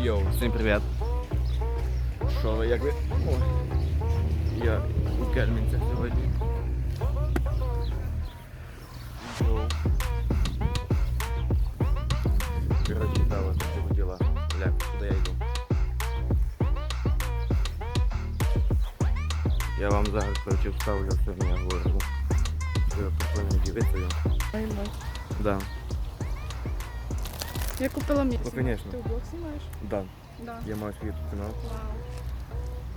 Йоу, всім привіт. Що ви, як ви? О, я у Кельмінцях сьогодні. Йоу. Короче, да, вот такие дела. Бля, куда я йду? Я вам зараз короче, вставлю сьогодні я говорю. Ви прикольно дивитися його. Да, Я купила мікс. Ну, конечно. Ти у блог знімаєш? да. Да. Я маю свій YouTube канал. Вау.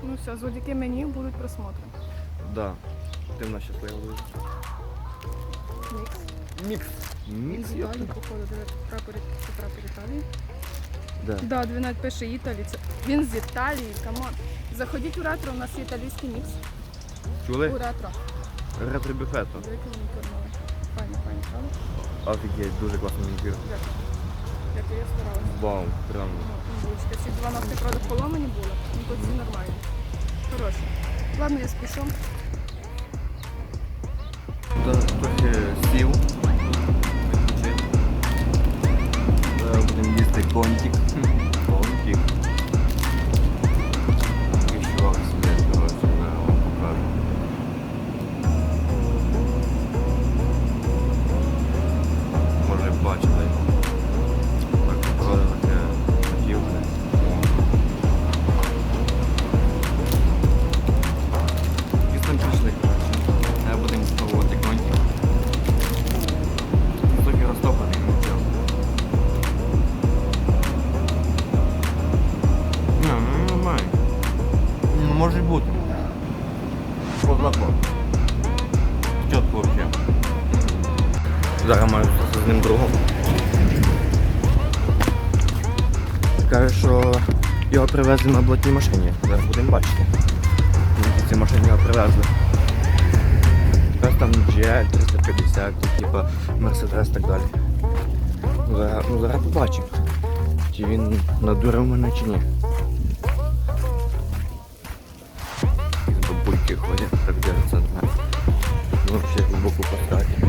Ну все, завдяки мені будуть просмотри. Да. Ти в нас щаслива дуже. Мікс. Мікс. Мікс, Італії, походу, де прапор, це прапор Італії. Да. Да, він навіть пише Італії. Це... Він з Італії, камон. Заходіть у ретро, у нас є італійський мікс. У Чули? ретро. Ретро-бюфету. Великий манікюр новий. Файні, файні, правда? Офігеть, дуже класний манікюр. Дякую. Дякую, я старалася. Вау, прям. Ну, булочка. Ці два ногти, правда, поломані були. Ну тут всі нормальні. Хороші. Ладно, я спішу. Трохи сів. Зараз будемо їсти. Контик. Привезли на блатній машині. Зараз будемо бачити. Цій машині його привезли. Якась там GL 350, типа Mercedes так далі. Ну, Зараз, ну, зараз побачимо. Чи він надурив мене чи ні. Якісь бабульки ходять, так дивляться на мене. Ну, ще глибоко поставити.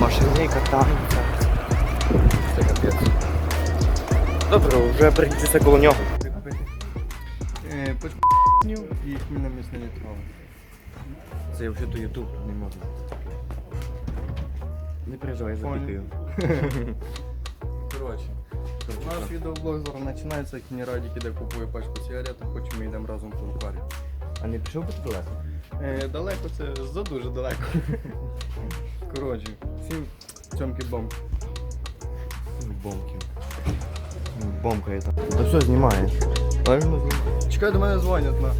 Машини катаються. Добре, вже приїдуся коло нього. Е, і хмільна місна літрова. Це взагалі то Ютуб не можна. Не переживай, запікаю. Коротше, наш відеоблог зараз починається, як Радік іде купує пачку сигарет, а хочемо ми йдемо разом по парі. А не пішов би ти далеко? Е, далеко це за дуже далеко. Коротше, всім цьомки бомб. Бомки. Бомка это. Да все знімає. Правильно знімає? Чекай, до мене дзвонять на.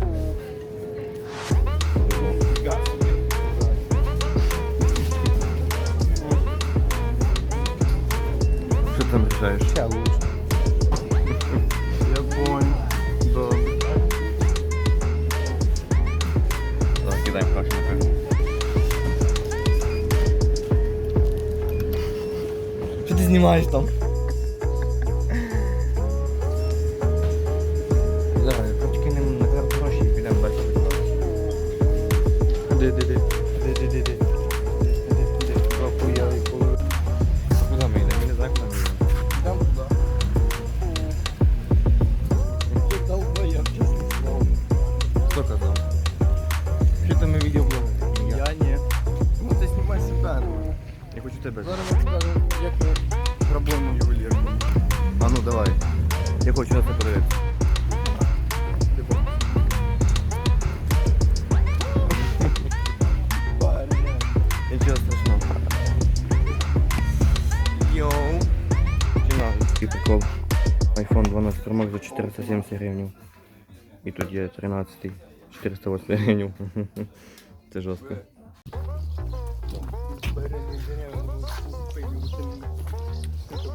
Що ти там рішаєш? Ще лучше. Я понял. Добре. Давай кидаємо кашу на карту. Що ти знімаєш там? Я хочу на це подивитися. Нічого страшного. Йоу. Чи надо? Такий прикол. iPhone 12 Pro Max за 470 гривень. І тут є 13 408 гривень. Це жорстко.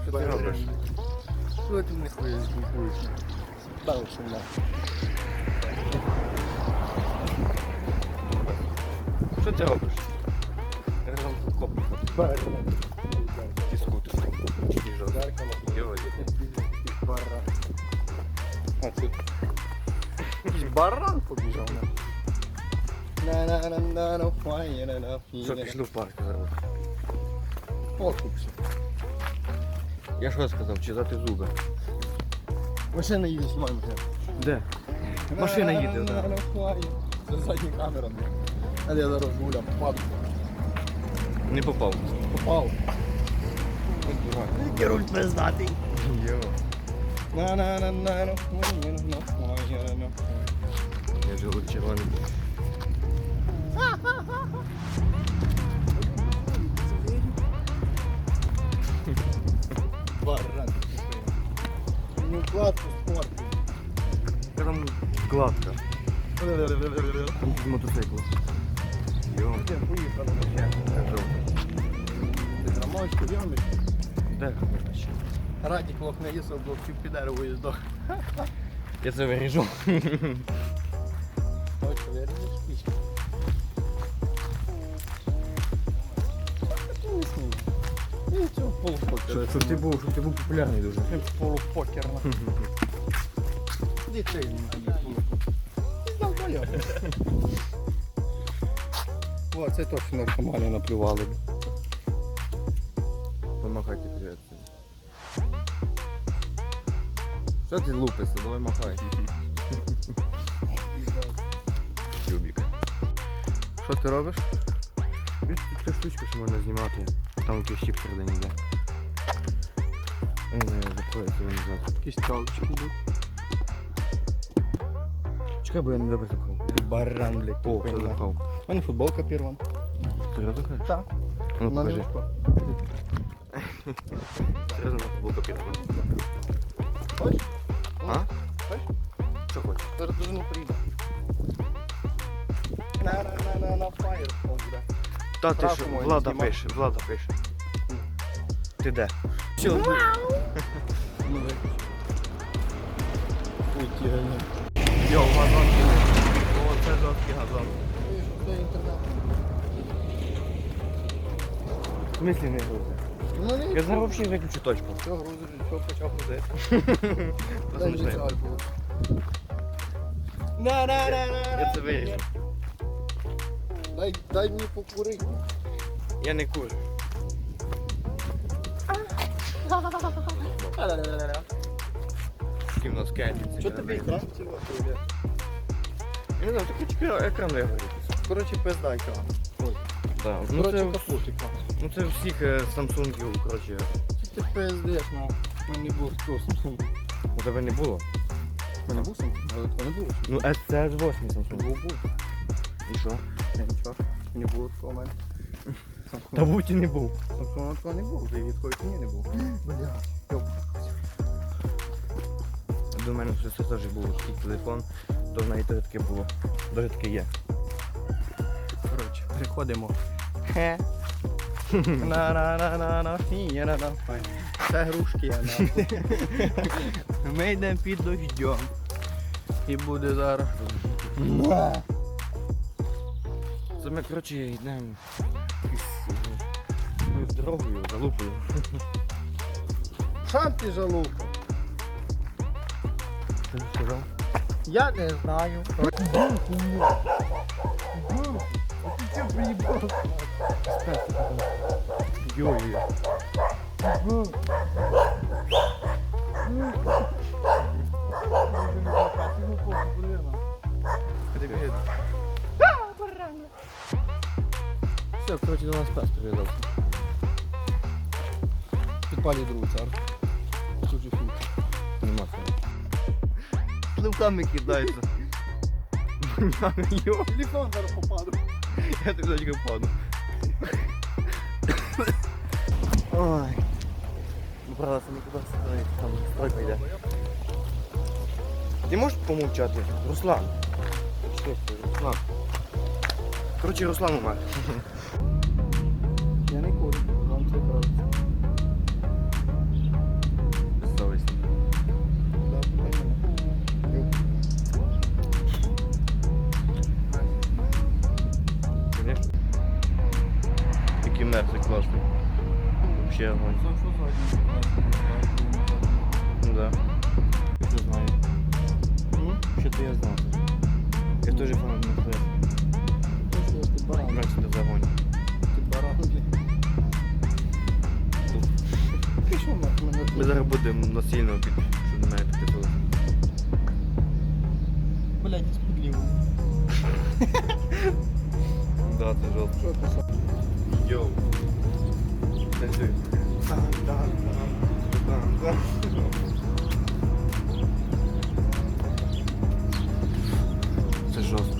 Що ти робиш? Що ти не ходиш, купуєш? Далі на. Що ти робиш? Разом тут копну. Піску ти. Йой. А тут якийсь баран побіжав на. Що пішли в парк зараз? Покупся. Я що сказав, читати зуби. Машина їде, знімай машину. Де? Машина їде, да. Це задня камера. А я зараз гуля, паду. Не попав. Попав. Який руль признатий. Йо. Я живу червоний. Йо. Поїхали. Кажу. Ти рамочку йомиш? Де? Радік лох не їсав, бо пів під дерево їздок. Я це виріжу. Ось, вирішиш пічку. І. Щоб ти був, щоб ти був популярний дуже. Полупокерна. Дітей. О, це точно наркомани наплювали. Помахайте привіт. Що ти лупишся? Давай махай. Чубік. Що ти робиш? Бачиш, тут ця штучка, що можна знімати. Там якийсь чіп всередині йде. Я не знаю, закроється він назад. Якісь тролочки йдуть. Чекай, бо я не добре запхав. Баран, блядь. О, тупий, хто нахуй. запхав? У мене футболка перван. Серйозно кажеш? Так. Ну покажи. Ножичко. Серйозно футболка піде. Хочеш? А? Хочеш? Що хочеш? Зараз дуже не прийде. На на на на на фаєр буде. Та ти Справку що, можна Влада знімати. пише, Влада пише. Ти де? Все, Ну виключи. Ой, тірені. Йо, газон кинув. О, це жорсткий газон. В смислі не грузи? Ну. Я зараз взагалі виключу точку. Все, грузиш, що почав грузити. Це Дай мені смішно. це альбом. Я це виріжу. Дай, дай мені покурити. Я не курю. Такий в нас кендіці. Що тобі екран цього? Я не знаю, такий тільки екран вигорітися. Коротше, пизда екран. Да. Ну, Коротше, це, капут екран. ну це всіх е, Samsungів, коротше. Ти пиздиш, ну. У мене був Samsung. У тебе не було? У мене був Samsung, але того не було. Ну, це ж 8 Samsung. Був, був. І що? Я нічого. Не було такого в мене. Та будь і не був. Samsung такого не було, вже від такої ні не було. Бля. Йоп. До мене все теж був такий телефон, то в неї теж таке було. Даже таке є. Коротше, переходимо. Хе. на на на на на фі, на на. Це грушки, я нахуй. Ми йдемо під дождем. І буде зараз. Це ми, коротше, йдемо якусь, е, якоюсь дорогою, залупою. Сам ти залупа. Ти сказав? Я не знаю. Йой. Привіт. Все, коротше, до нас пес прив'язався. Підпалі другу цар. Пливками кидається. Телефон зараз попаду. я так дочка впаду. Ой. Ну, правда, це нікуди сюди, там стройка йде. Ти можеш помовчати? Руслан. Руслан? Коротше, Руслан. Я Що ти я знав? Я теж фанат Мерседес. Ти баран. Мерседес огонь. Ти баран, блін. Ми зараз будемо насильно під, щоб мене. Блядь, справедливо. Да, це жорстко. Що? Йоу. Танцюй. Так, так, так. Так, так. Це жорстко.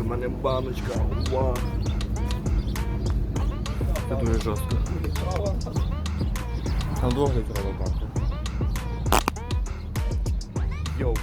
У мене баночка. Вау. Це дуже жорстко. Там двох літрова банка. Йоу.